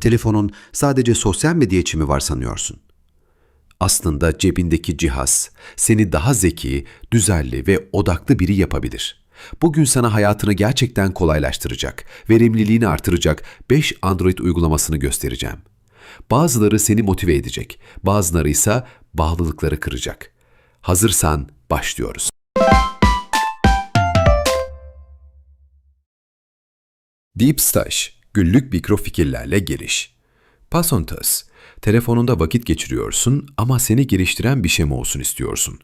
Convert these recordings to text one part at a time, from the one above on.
Telefonun sadece sosyal medya için mi var sanıyorsun? Aslında cebindeki cihaz seni daha zeki, düzenli ve odaklı biri yapabilir. Bugün sana hayatını gerçekten kolaylaştıracak, verimliliğini artıracak 5 Android uygulamasını göstereceğim. Bazıları seni motive edecek, bazıları ise bağlılıkları kıracak. Hazırsan başlıyoruz. Deep Stash, günlük mikro fikirlerle giriş. Pasontas, telefonunda vakit geçiriyorsun ama seni geliştiren bir şey mi olsun istiyorsun?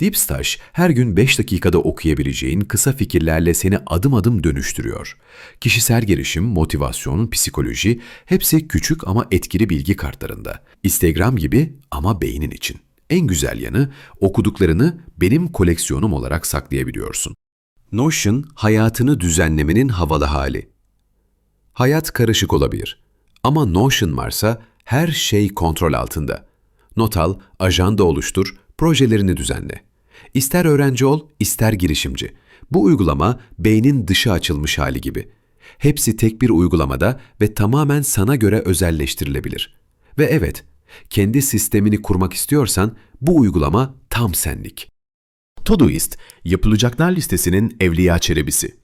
Deep Stash, her gün 5 dakikada okuyabileceğin kısa fikirlerle seni adım adım dönüştürüyor. Kişisel gelişim, motivasyon, psikoloji hepsi küçük ama etkili bilgi kartlarında. Instagram gibi ama beynin için. En güzel yanı okuduklarını benim koleksiyonum olarak saklayabiliyorsun. Notion, hayatını düzenlemenin havalı hali. Hayat karışık olabilir. Ama Notion varsa her şey kontrol altında. Not al, ajanda oluştur, projelerini düzenle. İster öğrenci ol, ister girişimci. Bu uygulama beynin dışı açılmış hali gibi. Hepsi tek bir uygulamada ve tamamen sana göre özelleştirilebilir. Ve evet, kendi sistemini kurmak istiyorsan bu uygulama tam senlik. Todoist, yapılacaklar listesinin evliya çelebisi.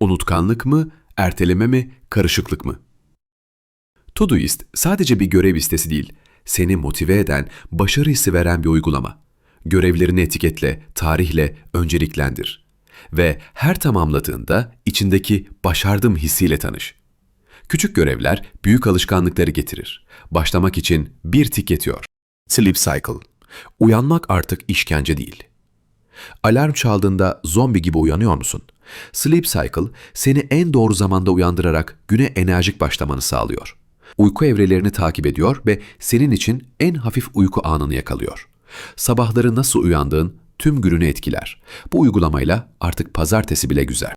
Unutkanlık mı, erteleme mi, karışıklık mı? Todoist sadece bir görev listesi değil, seni motive eden, başarı hissi veren bir uygulama. Görevlerini etiketle, tarihle önceliklendir. Ve her tamamladığında içindeki başardım hissiyle tanış. Küçük görevler büyük alışkanlıkları getirir. Başlamak için bir tik yetiyor. Sleep Cycle. Uyanmak artık işkence değil. Alarm çaldığında zombi gibi uyanıyor musun? Sleep Cycle seni en doğru zamanda uyandırarak güne enerjik başlamanı sağlıyor. Uyku evrelerini takip ediyor ve senin için en hafif uyku anını yakalıyor. Sabahları nasıl uyandığın tüm gününü etkiler. Bu uygulamayla artık pazartesi bile güzel.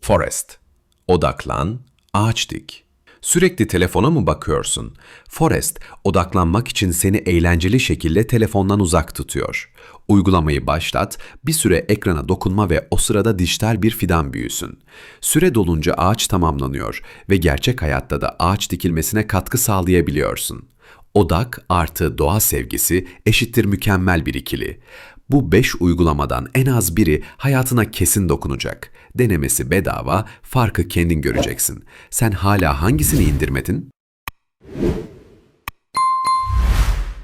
Forest. Odaklan, ağaç dik. Sürekli telefona mı bakıyorsun? Forest, odaklanmak için seni eğlenceli şekilde telefondan uzak tutuyor. Uygulamayı başlat, bir süre ekrana dokunma ve o sırada dijital bir fidan büyüsün. Süre dolunca ağaç tamamlanıyor ve gerçek hayatta da ağaç dikilmesine katkı sağlayabiliyorsun. Odak artı doğa sevgisi eşittir mükemmel bir ikili. Bu 5 uygulamadan en az biri hayatına kesin dokunacak. Denemesi bedava, farkı kendin göreceksin. Sen hala hangisini indirmedin?